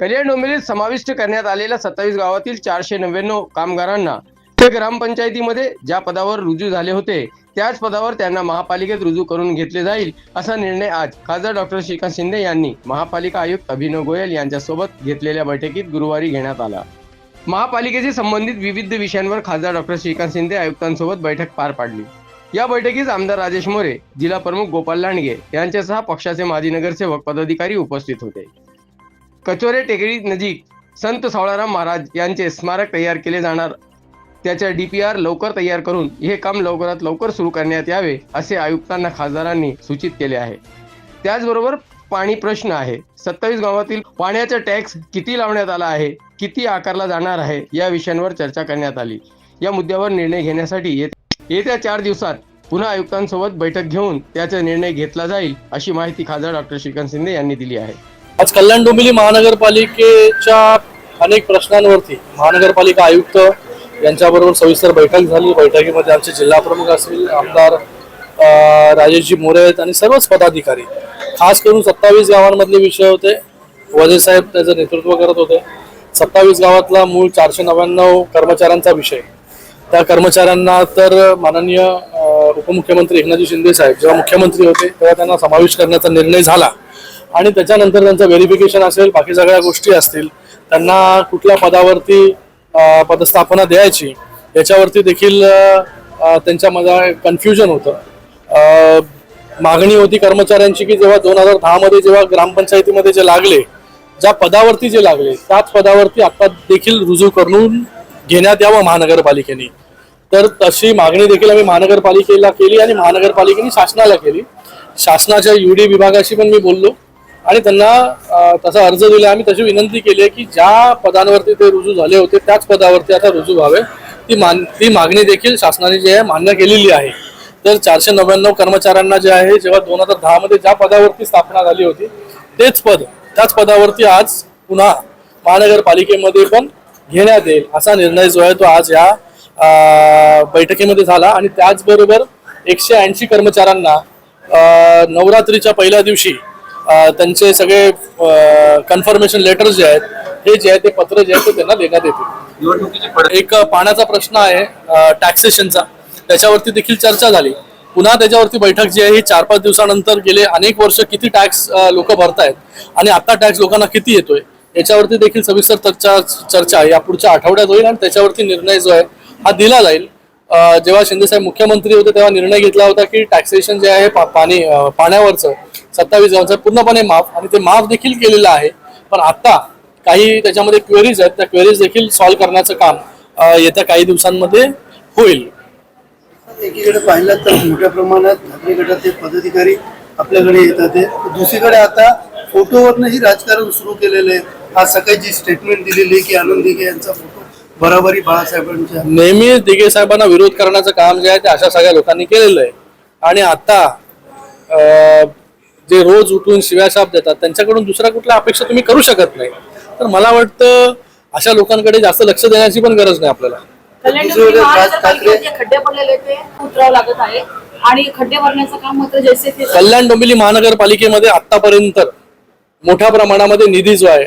कल्याण डोंबिवलीत समाविष्ट करण्यात आलेल्या सत्तावीस गावातील चारशे नव्याण्णव कामगारांना ते ग्रामपंचायतीमध्ये ज्या पदावर रुजू झाले होते त्याच पदावर त्यांना महापालिकेत रुजू करून घेतले जाईल असा निर्णय आज खासदार डॉक्टर श्रीकांत शिंदे यांनी महापालिका आयुक्त अभिनव गोयल यांच्यासोबत घेतलेल्या बैठकीत गुरुवारी घेण्यात आला. महापालिकेशी संबंधित विविध विषयांवर खासदार डॉक्टर श्रीकांत शिंदे आयुक्तांसोबत बैठक पार पाडली. या बैठकीस आमदार राजेश मोरे जिल्हा प्रमुख गोपाल लांडगे यांच्यासह पक्षाचे माजी नगरसेवक पदाधिकारी उपस्थित होते. कचोरे टेकडी नजीक संत सावळाराम महाराज यांचे स्मारक तयार केले जाणार. त्याच्या डी पी आर लवकर तयार करून हे काम लवकरात लवकर सुरू करण्यात यावे असे आयुक्तांना खासदारांनी सूचित केले आहे. त्याचबरोबर पाणी प्रश्न आहे. सत्तावीस गावातील पाण्याचा टॅक्स किती लावण्यात आला आहे किती आकारला जाणार आहे या विषयांवर चर्चा करण्यात आली. या मुद्द्यावर निर्णय घेण्यासाठी येत- येत्या चार दिवसात पुन्हा आयुक्तांसोबत बैठक घेऊन त्याचा निर्णय घेतला जाईल अशी माहिती खासदार डॉक्टर श्रीकांत शिंदे यांनी दिली आहे. आज कल्याण डोंबिवली महानगरपालिकेच्या अनेक प्रश्नांवरती महानगरपालिका आयुक्त यांच्याबरोबर सविस्तर बैठक झाली. बैठकीमध्ये आमचे जिल्हा प्रमुख असतील आमदार राजेशजी मोरे आहेत आणि सर्वच पदाधिकारी. खास करून सत्तावीस गावांमधले विषय होते. वजे साहेब त्याचं नेतृत्व करत होते. सत्तावीस गावातला मूळ चारशे नव्याण्णव कर्मचाऱ्यांचा विषय. त्या कर्मचाऱ्यांना तर माननीय उपमुख्यमंत्री एकनाथजी शिंदे साहेब जेव्हा मुख्यमंत्री होते तेव्हा त्यांना समावेश करण्याचा निर्णय झाला. आणि त्याच्यानंतर त्यांचं व्हेरिफिकेशन असेल बाकी सगळ्या गोष्टी असतील त्यांना कुठल्या पदावरती पदस्थापना द्यायची याच्यावरती देखील त्यांच्यामध्ये कन्फ्युजन होतं. मागणी होती कर्मचाऱ्यांची की जेव्हा दोन हजार दहामध्ये जेव्हा ग्रामपंचायतीमध्ये जे लागले ज्या पदावरती जे लागले त्याच पदावरती आता देखील रुजू करून घेण्यात यावं महानगरपालिकेने. तर तशी मागणी देखील आम्ही महानगरपालिकेला केली आणि महानगरपालिकेने शासनाला केली. शासनाच्या युडी विभागाशी पण मी बोललो. आणि त्यांना तसा अर्ज दिला. आम्ही तशी विनंती केली आहे की ज्या पदांवरती ते रुजू झाले होते त्याच पदावरती आता रुजू व्हावे. ती मान ती मागणी देखील शासनाने जी आहे मान्य केलेली आहे. तर चारशे नव्याण्णव कर्मचाऱ्यांना जे आहे जेव्हा दोन हजार दहामध्ये ज्या पदावरती स्थापना झाली होती तेच पद त्याच पदावरती आज पुन्हा महानगरपालिकेमध्ये पण घेण्यात येईल असा निर्णय जो आहे तो आज या बैठकीमध्ये झाला. आणि त्याचबरोबर एकशे ऐंशी कर्मचाऱ्यांना नवरात्रीच्या पहिल्या दिवशी त्यांचे सगळे कन्फर्मेशन लेटर्स जे आहेत हे जे आहे ते पत्र जे आहे ते त्यांना देण्यात येतील. एक पाण्याचा प्रश्न आहे टॅक्सेशनचा त्याच्यावरती देखील चर्चा झाली. पुन्हा त्याच्यावरती बैठक जी आहे ही चार पाच दिवसानंतर गेले अनेक वर्ष किती टॅक्स लोक भरतायत आणि आता टॅक्स लोकांना किती येतोय याच्यावरती देखील सविस्तर चर्चा चर्चा या पुढच्या आठवड्यात होईल आणि त्याच्यावरती निर्णय जो आहे हा दिला जाईल. जेव्हा शिंदेसाहेब मुख्यमंत्री होते तेव्हा निर्णय घेतला होता की टॅक्सेशन जे आहे पा- पाणी पाण्यावरचं सत्तावीस गावांचं पूर्णपणे माफ आणि ते माफ देखील केलेलं आहे. पण आता काही त्याच्यामध्ये क्वेरीज आहेत त्या क्वेरीज देखील सॉल्व्ह करण्याचं काम येत्या काही दिवसांमध्ये होईल. एकीकडे पाहिलं तर मोठ्या प्रमाणात धाकटे गटाचे पदाधिकारी आपल्याकडे येतात. ते दुसरीकडे आता फोटोवरनंही राजकारण सुरू केलेलं आहे. आज सकाळी जी स्टेटमेंट दिलेली आहे की आनंद दिघे यांचा फोटो बराबरी बाळासाहेबांच्या. नेहमी दिघे साहेबांना विरोध करण्याचं काम जे आहे ते अशा सगळ्या लोकांनी केलेलं आहे. आणि आता जे रोज उठून शिव्याशाप देतात त्यांच्याकडून दुसरा कुठला अपेक्षा तुम्ही करू शकत नाही. तर मला वाटतं अशा लोकांकडे जास्त लक्ष देण्याची पण गरज नाही आपल्याला. कल्याण दुसरीकडे डोंबिवली राज महानगरपालिकेत जे खड्डे पडलेले ते उतरावं लागत आहे. आणि खड्डे भरण्याचं काम मात्र जैसे ते कल्याण डोंबिवली महानगरपालिकेमध्ये आतापर्यंत मोठ्या प्रमाणामध्ये निधी जो आहे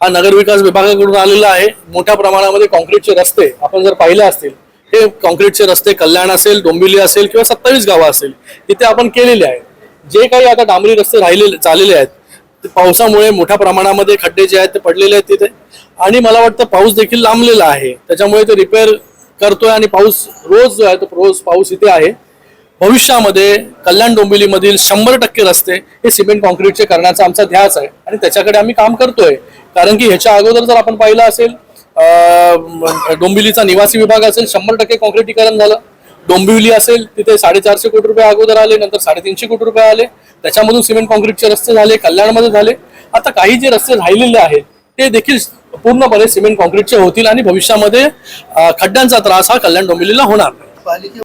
हा नगरविकास विभागाकडून आलेला आहे. मोठ्या प्रमाणामध्ये कॉन्क्रीटचे रस्ते आपण जर पाहिले असतील हे कॉन्क्रीटचे रस्ते कल्याण असेल डोंबिवली असेल किंवा सत्तावीस गावं असेल तिथे आपण केलेले आहेत. जे काही आता डांबरी रस्ते राहिलेले चाललेले आहेत ते पावसामुळे मोठ्या प्रमाणामध्ये खड्डे जे आहेत ते पडलेले आहेत तिथे. आणि मला वाटतं पाऊस देखील लांबलेला आहे. त्याच्यामुळे ते रिपेअर करतोय आणि पाऊस रोज जो आहे तो रोज पाऊस इथे आहे. भविष्यामध्ये कल्याण डोंबिवलीमधील शंभर टक्के रस्ते हे सिमेंट कॉन्क्रीटचे करण्याचा आमचा ध्यास आहे. आणि त्याच्याकडे आम्ही काम करतोय. कारण की ह्याच्या अगोदर जर आपण पाहिलं असेल डोंबिवलीचा निवासी विभाग असेल शंभर टक्के कॉन्क्रीटीकरण झालं. डोंबिवली असेल तिथे साडेचारशे कोटी रुपये अगोदर आले नंतर साडेतीनशे कोटी रुपये आले. त्याच्यामधून सिमेंट कॉन्क्रीटचे रस्ते झाले कल्याणमध्ये झाले. आता काही जे रस्ते राहिलेले आहेत ते देखील पूर्णपणे सिमेंट कॉन्क्रीटचे होतील आणि भविष्यामध्ये खड्ड्यांचा त्रास हा कल्याण डोंबिवलीला होणार नाही.